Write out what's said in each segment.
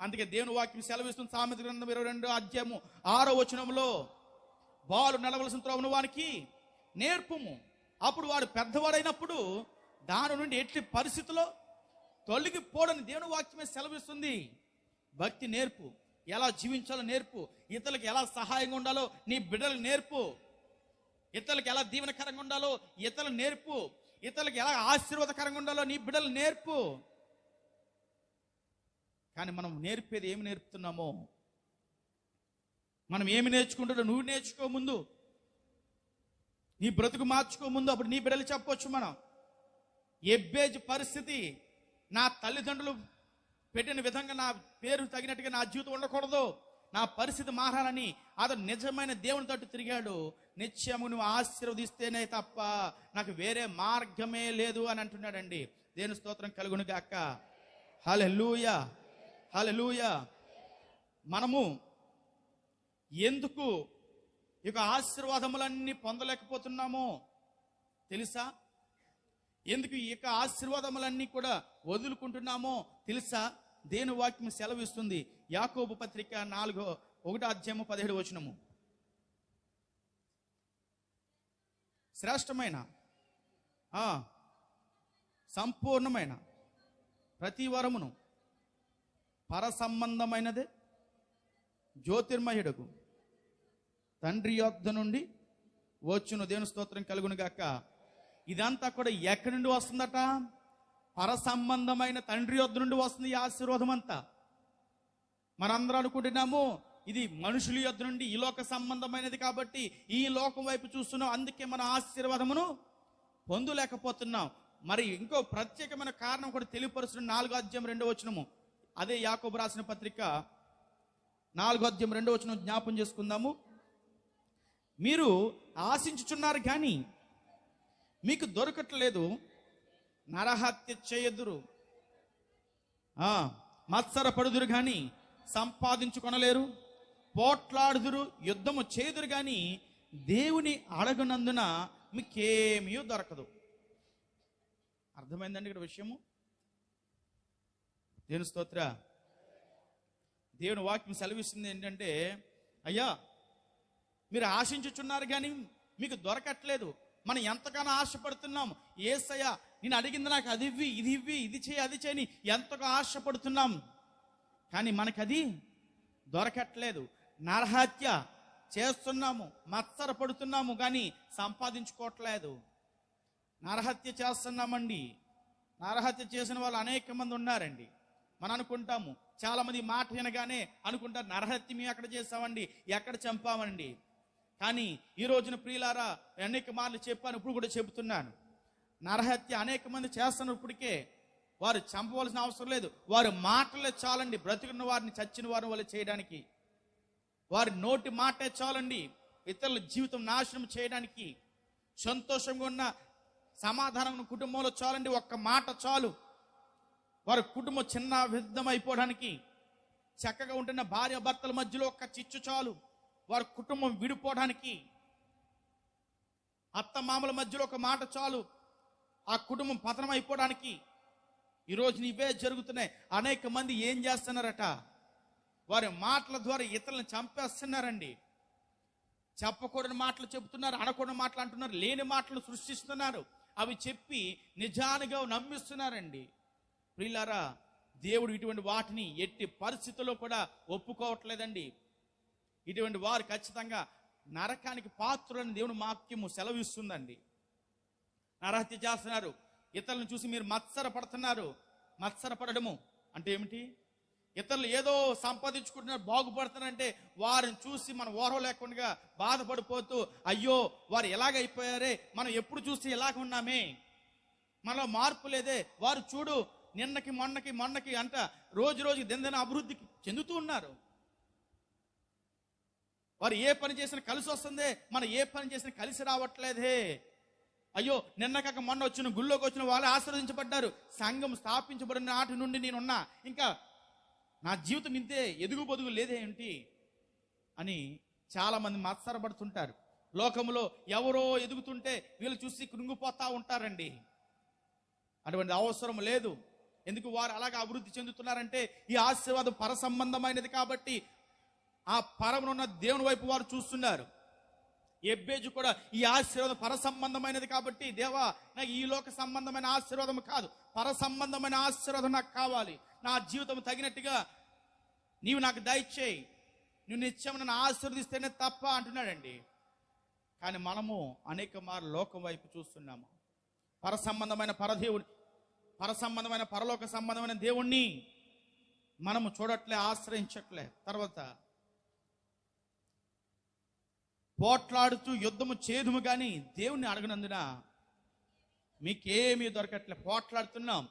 అందుకే దేవుని వాక్యం సెలవిస్తుంది. సామెత గ్రంథం ఇరవై రెండు అధ్యాయము ఆరో వచనంలో బాలు నడవలసిన త్రోవను వానికి నేర్పుము. అప్పుడు వాడు పెద్దవాడైనప్పుడు దాని నుండి ఎట్టి పరిస్థితిలో తొలగిపోడని దేవుని వాక్యమే సెలవిస్తుంది. భక్తి నేర్పు. ఎలా జీవించాలో నేర్పు. ఇతరులకు ఎలా సహాయంగా ఉండాలో నీ బిడ్డలకు నేర్పు. ఇతరులకు ఎలా దీవెనకరంగా ఉండాలో ఇతరులు నేర్పు. ఇతరులకు ఎలా ఆశీర్వాదకరంగా ఉండాలో నీ బిడ్డలు నేర్పు. కానీ మనం నేర్పేది ఏమి నేర్పుతున్నామో? మనం ఏమి నేర్చుకుంటాడో నువ్వు నేర్చుకో ముందు. నీ బ్రతుకు మార్చుకో ముందు అప్పుడు నీ బిడ్డలు చెప్పొచ్చు మనం. ఎబ్బేజ్ పరిస్థితి నా తల్లిదండ్రులు పెట్టిన విధంగా నా పేరు తగినట్టుగా నా జీవితం ఉండకూడదు. నా పరిస్థితి మారాలని అతను నిజమైన దేవుని తట్టు తిరిగాడు. నిత్యము నువ్వు ఆశీర్వదిస్తేనే తప్ప నాకు వేరే మార్గమే లేదు అని అంటున్నాడండి. దేని స్తోత్రం కలుగునుగాక హలో లూయా హలలుయ మనము ఎందుకు ఇక ఆశీర్వాదములన్నీ పొందలేకపోతున్నామో తెలుసా? ఎందుకు ఈ యొక్క ఆశీర్వాదములన్నీ కూడా వదులుకుంటున్నామో తెలుసా? దేని వాక్యం సెలవిస్తుంది? యాకోబు పత్రిక నాలుగో ఒకటో అధ్యాయము పదిహేడు వచనము. శ్రేష్టమైన సంపూర్ణమైన ప్రతి వరమును పర సంబంధమైనదే జ్యోతిర్మయుడకు తండ్రి యొద్ధ నుండి వచ్చును దేవుని స్తోత్రం కలుగును గాక ఇదంతా కూడా ఎక్కడి నుండి వస్తుందట? పర సంబంధమైన తండ్రి యొద్ద నుండి వస్తుంది ఈ ఆశీర్వాదం అంతా. మనందరం అనుకుంటున్నాము ఇది మనుషుల యొద్ నుండి ఈ లోక సంబంధమైనది కాబట్టి ఈ లోకం వైపు చూస్తున్నాం అందుకే మన ఆశీర్వాదమును పొందలేకపోతున్నాం. మరి ఇంకో ప్రత్యేకమైన కారణం కూడా తెలియపరుస్తున్న నాలుగో అధ్యాయం రెండో వచ్చినము అదే యాకోబు రాసిన పత్రిక నాలుగో అధ్యాయం రెండో వచ్చిన జ్ఞాపం చేసుకుందాము. మీరు ఆశించుచున్నారు కానీ మీకు దొరకట్లేదు. నరహత్య చేయదురు. మత్సరపడుదురు మత్సర పడుదురు కానీ సంపాదించుకొనలేరు. పోట్లాడుదురు యుద్ధము చేదురు కానీ దేవుని అడగనందున మీకేమీ దొరకదు. అర్థమైందండి ఇక్కడ విషయము? దేవుని స్తోత్ర. దేవుని వాక్యం సెలవిస్తుంది ఏంటంటే అయ్యా మీరు ఆశించుచున్నారు కానీ మీకు దొరకట్లేదు. మనం ఎంతగానో ఆశపడుతున్నాం. ఏసయ్య నేను అడిగింది నాకు అది ఇవ్వి ఇది ఇవ్వి ఇది చేయి అది చేయని ఎంతగా ఆశపడుతున్నాం. కానీ మనకది దొరకట్లేదు. నరహత్య చేస్తున్నాము మత్సర పడుతున్నాము కానీ సంపాదించుకోవట్లేదు. నరహత్య చేస్తున్నామండి. నరహత్య చేసిన వాళ్ళు అనేక మంది ఉన్నారండి. మనం అనుకుంటాము చాలా మంది మాట వినగానే అనుకుంటారు నరహత్య మేము ఎక్కడ చేస్తామండి? ఎక్కడ చంపామండి? కానీ ఈ రోజున ప్రియులారా అనేక మార్లు చెప్పాను ఇప్పుడు కూడా చెబుతున్నాను. నరహత్య అనేక మంది చేస్తున్నారు ఇప్పటికే వారు చంపవలసిన అవసరం లేదు. వారి మాటలే చాలండి. బ్రతుకున్న వారిని చచ్చిన వారిని వాళ్ళు చేయడానికి. వారి నోటి మాటే చాలండి. ఇతరుల జీవితం నాశనం చేయడానికి. సంతోషంగా ఉన్న సమాధానం కుటుంబంలో చాలండి. ఒక్క మాట చాలు. వారి కుటుంబం చిన్న విద్ధం అయిపోవడానికి చక్కగా ఉంటున్న భార్య భర్తల మధ్యలో ఒక్క చిచ్చు చాలు. వారి కుటుంబం విడిపోవడానికి అత్త మామల మధ్యలో ఒక మాట చాలు. ఆ కుటుంబం పతనం అయిపోవడానికి ఈరోజు ఇవే జరుగుతున్నాయి. అనేక మంది ఏం చేస్తున్నారట? వారి మాటల ద్వారా ఇతరులను చంపేస్తున్నారండి. చెప్పకూడని మాటలు చెబుతున్నారు అనకూడని మాటలు అంటున్నారు లేని మాటలు సృష్టిస్తున్నారు. అవి చెప్పి నిజానిగా నమ్మిస్తున్నారండి. ప్రియులారా దేవుడు ఇటువంటి వాటిని ఎట్టి పరిస్థితుల్లో కూడా ఒప్పుకోవట్లేదండి. ఇటువంటి వారు ఖచ్చితంగా నరకానికి పాత్రులని దేవుని వాక్యము సెలవిస్తుందండి. నరహత్య చేస్తున్నారు. ఇతరులను చూసి మీరు మత్సర పడుతున్నారు మత్సర పడడము అంటే ఏమిటి? ఇతరులు ఏదో సంపాదించుకుంటున్నారు బాగుపడుతున్నారంటే వారిని చూసి మనం ఓర్వ లేకుండా బాధపడిపోతూ అయ్యో వారు ఎలాగైపోయారే? మనం ఎప్పుడు చూస్తే ఎలాగ ఉన్నామే? మనలో మార్పు లేదే? వారు చూడు నిన్నకి మొన్నకి మొన్నకి అంట రోజు రోజుకి దినదిన అభివృద్ధికి చెందుతూ ఉన్నారు. వారు ఏ పని చేసినా కలిసి వస్తుందే మనం ఏ పని చేసినా కలిసి రావట్లేదే. అయ్యో నిన్నకాక మొన్న వచ్చిన గుళ్ళోకి వచ్చిన వాళ్ళు ఆశీర్వదించబడ్డారు. సంఘం స్థాపించబడిన నాటి నుండి నేనున్నా. ఇంకా నా జీవితం ఇంతే ఎదుగు బొదుగు లేదేంటి అని చాలామంది మత్సరపడుతుంటారు. లోకంలో ఎవరో ఎదుగుతుంటే వీళ్ళు చూసి కృంగిపోతా ఉంటారండి. అటువంటి అవసరం లేదు. ఎందుకు వారు అలాగ అభివృద్ధి చెందుతున్నారంటే ఈ ఆశీర్వాదం పర సంబంధమైనది కాబట్టి ఆ పరమునున్న దేవుని వైపు వారు చూస్తున్నారు. ఎబ్బేజు కూడా ఈ ఆశీర్వాదం పర సంబంధమైనది కాబట్టి దేవా నాకు ఈ లోక సంబంధమైన ఆశీర్వాదం కాదు. పర సంబంధమైన ఆశీర్వాదం నాకు కావాలి. నా జీవితం తగినట్టుగా నీవు నాకు దయచేయి. నువ్వు నిత్యం నన్ను ఆశీర్వదిస్తేనే తప్ప అంటున్నాడండి. కానీ మనము అనేక మార్లు లోకం వైపు చూస్తున్నాము. పర సంబంధమైన పరదేవుడు పర సంబంధమైన పరలోక సంబంధమైన దేవుణ్ణి మనము చూడట్లే ఆశ్రయించట్లే. తర్వాత పోట్లాడుతూ యుద్ధము చేదుము కానీ దేవుణ్ణి అడగనందున మీకేమీ దొరకట్లే. పోట్లాడుతున్నాం.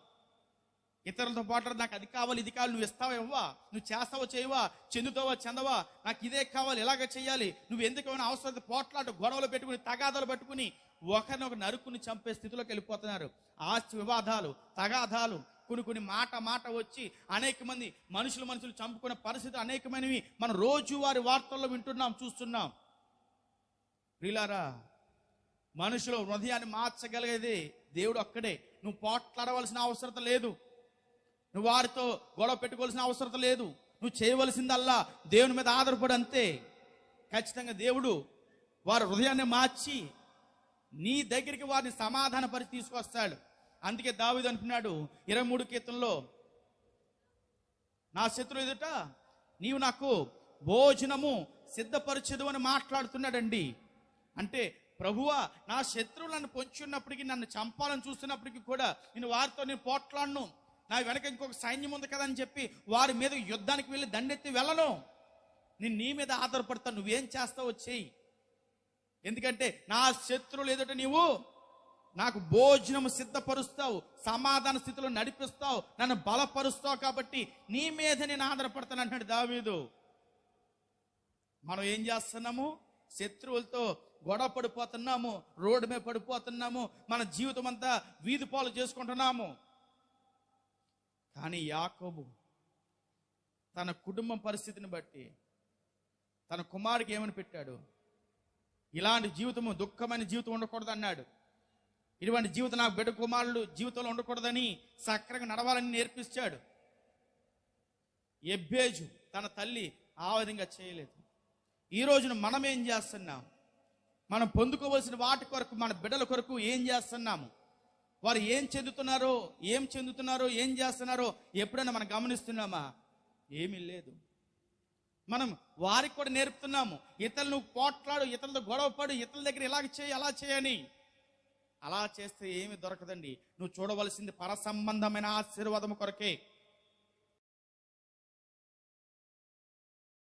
ఇతరులతో పోట్లాడు నాకు అది కావాలి ఇది కావాలి నువ్వు ఇస్తావా ఇవ్వా నువ్వు చేస్తావా చేయవా? చెందుతావా చెందవా? నాకు ఇదే కావాలి ఇలాగ చేయాలి. నువ్వు ఎందుకు ఏమైనా అవసరం పోట్లాడు గొడవలు పెట్టుకుని తగాదాలు పట్టుకుని ఒకరినొక నరుకుని చంపే స్థితిలోకి వెళ్ళిపోతున్నారు. ఆస్తి వివాదాలు తగాదాలు కొన్ని కొన్ని మాట మాట వచ్చి అనేక మంది మనుషులు మనుషులు చంపుకునే పరిస్థితి అనేకమైనవి మనం రోజువారి వార్తల్లో వింటున్నాం చూస్తున్నాం. ప్రిలారా మనుషులు హృదయాన్ని మార్చగలిగేది దేవుడు ఒక్కడే. నువ్వు పోట్లాడవలసిన అవసరత లేదు. నువ్వు వారితో గొడవ పెట్టుకోవాల్సిన అవసరత లేదు. నువ్వు చేయవలసిందల్లా దేవుని మీద ఆధారపడి అంతే. ఖచ్చితంగా దేవుడు వారి హృదయాన్ని మార్చి నీ దగ్గరికి వారిని సమాధానపరిచి తీసుకొస్తాడు. అందుకే దావిదు అంటున్నాడు ఇరవై మూడు కీర్తనలో నా శత్రు ఎదుట నీవు నాకు భోజనము సిద్ధపరచదు అని మాట్లాడుతున్నాడండి. అంటే ప్రభువా నా శత్రువులను పొంచున్నప్పటికీ నన్ను చంపాలని చూస్తున్నప్పటికీ కూడా నేను వారితో నేను పోట్లాడను. నా వెనక ఇంకొక సైన్యం ఉంది కదా అని చెప్పి వారి మీద యుద్ధానికి వెళ్ళి దండెత్తి వెళ్ళను. నేను నీ మీద ఆధారపడతాను. నువ్వేం చేస్తావో చెయ్యి. ఎందుకంటే నా శత్రువులు ఎదుట నీవు నాకు భోజనం సిద్ధపరుస్తావు సమాధాన స్థితిలో నడిపిస్తావు నన్ను బలపరుస్తావు కాబట్టి నీ మీద నేను ఆధారపడతాను అంటాడు దావీదు. మనం ఏం చేస్తున్నాము? శత్రువులతో గొడవ పడిపోతున్నాము రోడ్డు మీద పడిపోతున్నాము మన జీవితం అంతా వీధి పాలు చేసుకుంటున్నాము. కానీ యాకోబు తన కుటుంబం పరిస్థితిని బట్టి తన కుమారుడికి ఏమని పెట్టాడు? ఇలాంటి జీవితము దుఃఖమైన జీవితం ఉండకూడదు అన్నాడు ఇటువంటి జీవితం నాకు బిడ్డ కుమారులు జీవితంలో ఉండకూడదని సక్రంగా నడవాలని నేర్పించాడు ఎబ్బేజు తన తల్లి ఆ విధంగా చేయలేదు. ఈ రోజున మనం ఏం చేస్తున్నాం? మనం పొందుకోవలసిన వాటి కొరకు మన బిడ్డల కొరకు ఏం చేస్తున్నాము? వారు ఏం చెందుతున్నారో ఏం చెందుతున్నారో ఏం చేస్తున్నారో ఎప్పుడైనా మనం గమనిస్తున్నామా? ఏమీ లేదు. మనం వారికి కూడా నేర్పుతున్నాము. ఇతరులు నువ్వు పోట్లాడు ఇతరులతో గొడవపడు ఇతరుల దగ్గర ఇలాగ చేయి అలా చేయని అలా చేస్తే ఏమి దొరకదండి. నువ్వు చూడవలసింది పరసంబంధమైన ఆశీర్వాదము కొరకే.